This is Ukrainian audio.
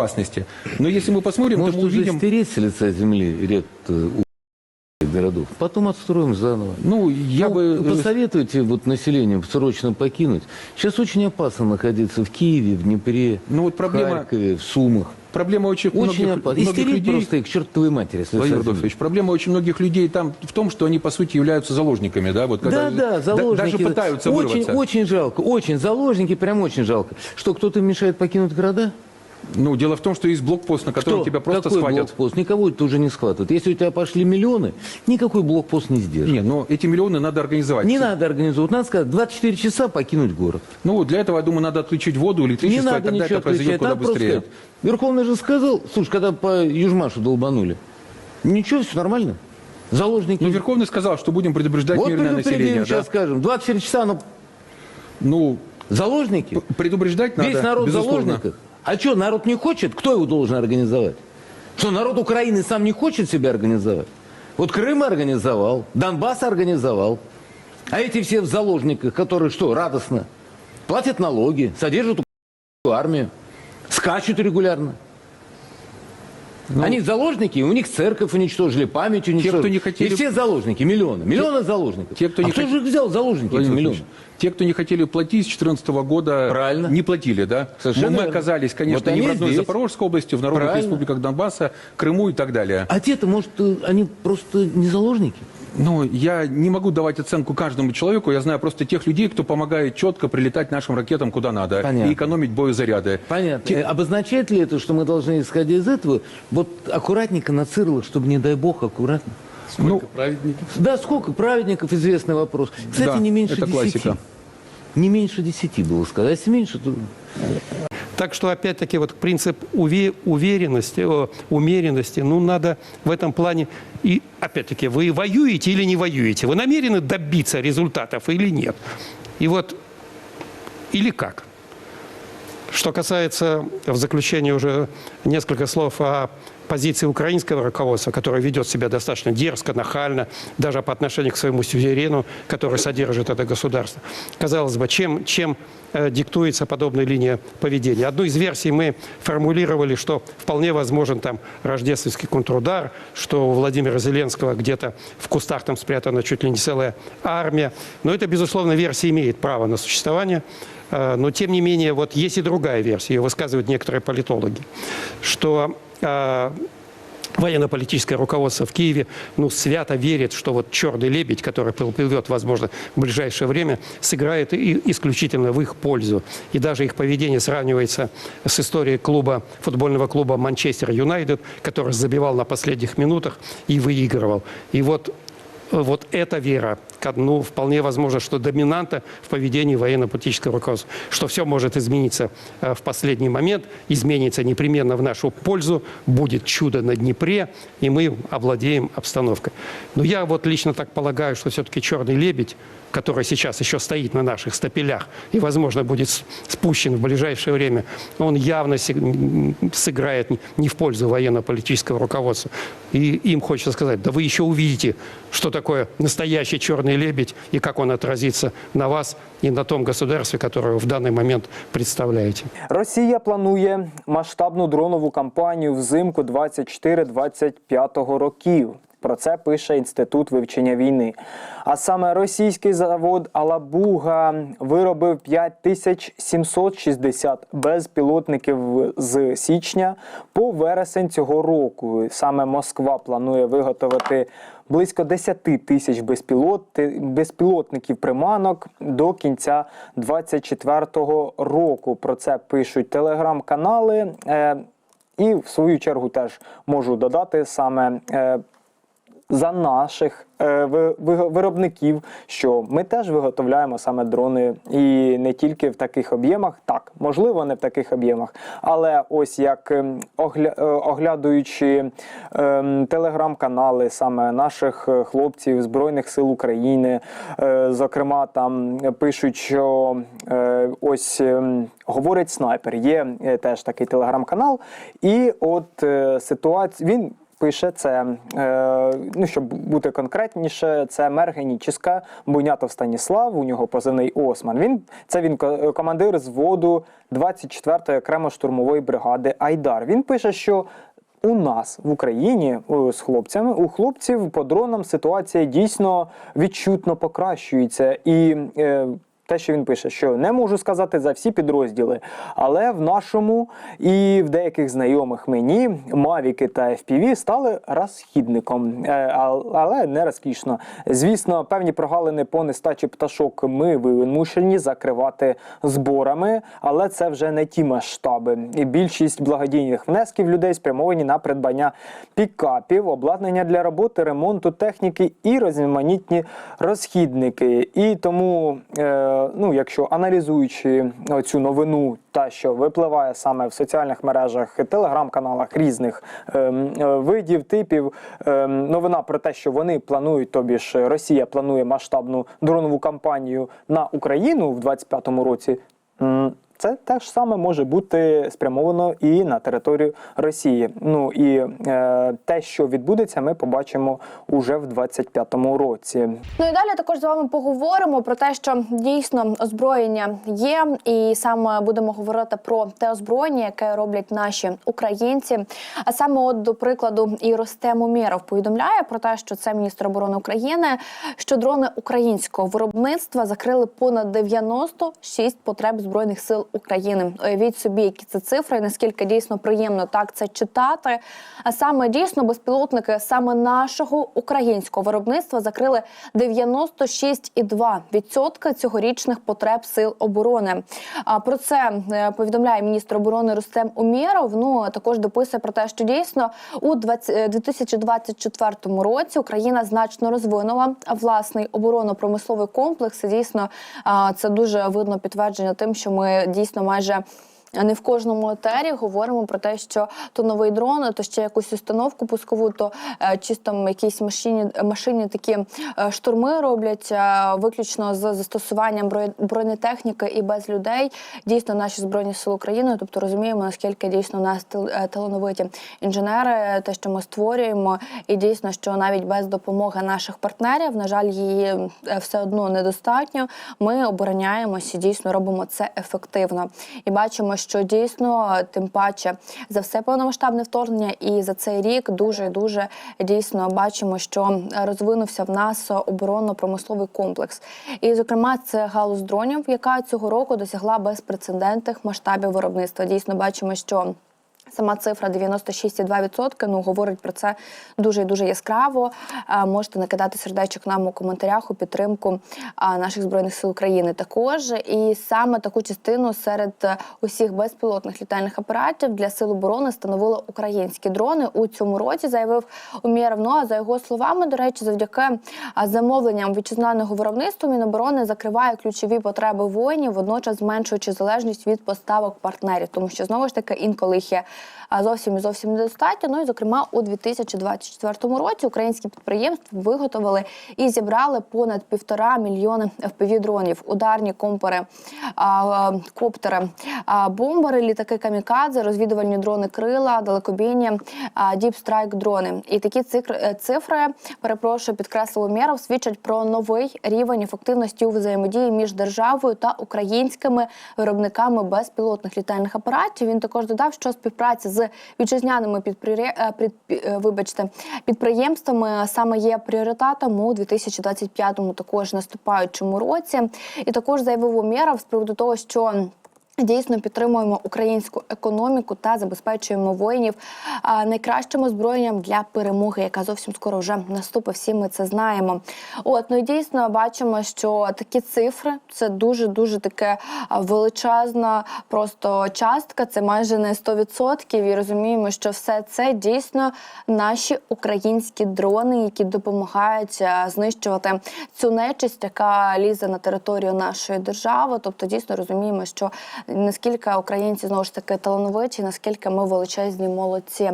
опасности. Но если мы посмотрим, Может, то мы увидим... стереть с лица земли ряд э, городов. Потом отстроим заново. Ну, я Ну, бы... Посоветуйте вот населению срочно покинуть. Сейчас очень опасно находиться в Киеве, в Днепре, Ну, вот в проблема- Харькове, в Сумах. Проблема очень, Очень многих, опасно. многих Истерить людей... просто их чертовой матери. Владимир проблема очень многих людей там в том, что они, по сути, являются заложниками, да? Вот Да, да, да- заложники. Даже пытаются очень, вырваться. очень жалко, очень заложники, прям очень жалко. Что, кто-то мешает покинуть города? Ну, дело в том, что есть блокпост, на котором Кто? тебя просто Какой схватят. блокпост? Никого это уже не схватывают. Если у тебя пошли миллионы, никакой блокпост не сдержит. Не, но эти миллионы надо организовать. Не надо организовывать. Надо сказать, 24 часа покинуть город. Ну, для этого, я думаю, надо отключить воду, Не электричество, и надо тогда ничего это произойдет куда Надо быстрее. сказать. Верховный же сказал, слушай, когда по Южмашу долбанули, ничего, все нормально. Заложники. Ну, Верховный сказал, что будем предупреждать вот мирное население. сейчас Да? скажем. 24 часа, но Ну, заложники. предупреждать надо, Весь народ в безусловно. заложниках. А что, народ не хочет? Кто его должен организовать? Что, народ Украины сам не хочет себя организовать? Вот Крым организовал, Донбасс организовал. А эти все в заложниках, которые что, радостно? Платят налоги, содержат армию, скачут регулярно. Ну, Они заложники, у них церковь уничтожили, память уничтожили. кто не хотели- И все заложники, миллионы. Миллионы заложников. те, кто а не кто хот- же их взял заложники, эти Владимир миллионы? Те, кто не хотели платить с 2014 года, Правильно. не платили, да? Совершенно Мы, верно. оказались, конечно, Вот не в они одной здесь. Запорожской области, в народных Правильно. республиках Донбасса, Крыму и так далее. А те-то, может, э, они просто не заложники? Ну, я не могу давать оценку каждому человеку. Я знаю просто тех людей, кто помогает четко прилетать нашим ракетам куда надо Понятно. и экономить боезаряды. Понятно. Э, Обозначает ли это, что мы должны, исходя из этого, вот аккуратненько на цирлах, чтобы, не дай бог, аккуратно? Ну, праведников. Да, сколько праведников, известный вопрос. Кстати, Да, не меньше это десяти. классика. Не меньше десяти было сказать. А если меньше, то... Так что, опять-таки, вот принцип уве- уверенности, умеренности, ну, надо в этом плане... И, опять-таки, вы воюете или не воюете? Вы намерены добиться результатов или нет? И вот... Или как? Что касается, в заключение уже несколько слов о позиции украинского руководства, которое ведет себя достаточно дерзко, нахально, даже по отношению к своему сюзерену, который содержит это государство. Казалось бы, чем, чем э, диктуется подобная линия поведения? Одну из версий мы формулировали, что вполне возможен там рождественский контрудар, что у Владимира Зеленского где-то в кустах там спрятана чуть ли не целая армия. Но это, безусловно, версия имеет право на существование. Э, Но, тем не менее, вот есть и другая версия, ее высказывают некоторые политологи, что военно-политическое руководство в Киеве ну, свято верит, что вот черный лебедь, который плывет, возможно, в ближайшее время, сыграет и исключительно в их пользу. И даже их поведение сравнивается с историей клуба, футбольного клуба Манчестер Юнайтед, который забивал на последних минутах и выигрывал. И вот вот эта вера, ну, вполне возможно, что доминанта в поведении военно-политического руководства, что все может измениться э, в последний момент, изменится непременно в нашу пользу, будет чудо на Днепре, и мы овладеем обстановкой. Но я вот лично так полагаю, что все-таки «Черный лебедь», который сейчас еще стоит на наших стапелях и, возможно, будет спущен в ближайшее время, он явно сыграет не в пользу военно-политического руководства. И им хочется сказать, да вы еще увидите, что такое настоящий черный лебедь и как он отразится на вас и на том государстве, которое вы в данный момент представляете. Росія планує масштабну дронову кампанію взимку 24-25 років. Про це пише Інститут вивчення війни. А саме російський завод Алабуга виробив 5760 безпілотників з січня по вересень цього року. Саме Москва планує виготовити близько 10 тисяч безпілот... безпілотників приманок до кінця 2024 року. Про це пишуть телеграм-канали. Е, і в свою чергу теж можу додати саме. За наших е, ви- ви- виробників, що ми теж виготовляємо саме дрони і не тільки в таких об'ємах, так можливо, не в таких об'ємах, але ось як ем, е, оглядуючи ем, телеграм-канали саме наших е, хлопців Збройних сил України, зокрема, там пишуть, що ось ем, говорить снайпер. Є теж такий телеграм-канал, і от ситуація він пише це, е, ну щоб бути конкретніше, це мер Генічіска Буйнятов Станіслав. У нього позивний Осман. Він це він ко- командир зводу 24-ї окремо штурмової бригади Айдар. Він пише, що у нас в Україні з хлопцями у хлопців по дронам ситуація дійсно відчутно покращується і. Е, те, що він пише, що не можу сказати за всі підрозділи, але в нашому і в деяких знайомих мені Мавіки та FPV стали розхідником, Е, але не розкішно. Звісно, певні прогалини по нестачі пташок ми вимушені закривати зборами, але це вже не ті масштаби. І більшість благодійних внесків людей спрямовані на придбання пікапів, обладнання для роботи, ремонту техніки і різноманітні розхідники. І тому, е, ну, якщо аналізуючи цю новину, та що випливає саме в соціальних мережах, телеграм-каналах різних ем, е, видів, типів, ем, новина про те, що вони планують, тобі ж Росія планує масштабну дронову кампанію на Україну в 25-му році. Це теж саме може бути спрямовано і на територію Росії. Ну і е, те, що відбудеться, ми побачимо уже в 25-му році. Ну і далі також з вами поговоримо про те, що дійсно озброєння є, і саме будемо говорити про те озброєння, яке роблять наші українці. А саме, от до прикладу, і Ростем Умєров повідомляє про те, що це міністр оборони України, що дрони українського виробництва закрили понад 96 потреб збройних сил України. Уявіть собі, які це цифри, наскільки дійсно приємно так це читати. А саме дійсно безпілотники саме нашого українського виробництва закрили 96,2% цьогорічних потреб сил оборони. А про це е, повідомляє міністр оборони Рустем Умєров. Ну також дописує про те, що дійсно у 20 е, 2024 році Україна значно розвинула власний оборонно-промисловий комплекс. І дійсно це дуже видно підтвердження тим, що ми дійсно майже. Не в кожному етері говоримо про те, що то новий дрон, то ще якусь установку пускову, то е, чисто якісь машині, машині такі е, штурми роблять е, виключно з застосуванням бро- бронетехніки і без людей. Дійсно, наші збройні сили України, тобто розуміємо, наскільки дійсно у нас тал- талановиті інженери, те, що ми створюємо, і дійсно, що навіть без допомоги наших партнерів, на жаль, її все одно недостатньо. Ми обороняємося, дійсно робимо це ефективно. І бачимо, що дійсно, тим паче, за все повномасштабне вторгнення, і за цей рік дуже дуже дійсно бачимо, що розвинувся в нас оборонно-промисловий комплекс. І, зокрема, це галузь дронів, яка цього року досягла безпрецедентних масштабів виробництва. Дійсно, бачимо, що. Сама цифра 96,2%, ну говорить про це дуже і дуже яскраво. Можете накидати сердечок нам у коментарях у підтримку наших збройних сил України. Також і саме таку частину серед усіх безпілотних літальних апаратів для сил оборони становили українські дрони у цьому році. Заявив. Ну а за його словами, до речі, завдяки замовленням вітчизняного виробництва Міноборони закриває ключові потреби воїнів, водночас зменшуючи залежність від поставок партнерів, тому що знову ж таки інколи їх є зовсім і зовсім недостатньо. Ну і зокрема у 2024 році українські підприємства виготовили і зібрали понад півтора мільйони FPV-дронів, ударні компери, коптери, бомбери, літаки камікадзе, розвідувальні дрони крила, далекобійні діпстрайк дрони. І такі цифри, е, перепрошую, підкреслив Мєров, свідчать про новий рівень ефективності у взаємодії між державою та українськими виробниками безпілотних літальних апаратів. Він також додав, що співпраця з вітчизняними підприє- е, під- е, вибачте, підприємствами саме є пріоритетом у 2025 також наступаючому році. І також заявив Умєров з приводу того, що Дійсно підтримуємо українську економіку та забезпечуємо воїнів найкращим озброєнням для перемоги, яка зовсім скоро вже наступить. Всі ми це знаємо. От ну і дійсно бачимо, що такі цифри це дуже дуже таке величезна просто частка. Це майже не 100%. І розуміємо, що все це дійсно наші українські дрони, які допомагають знищувати цю нечисть, яка лізе на територію нашої держави. Тобто, дійсно розуміємо, що наскільки українці знову ж таки талановиті, наскільки ми величезні молодці.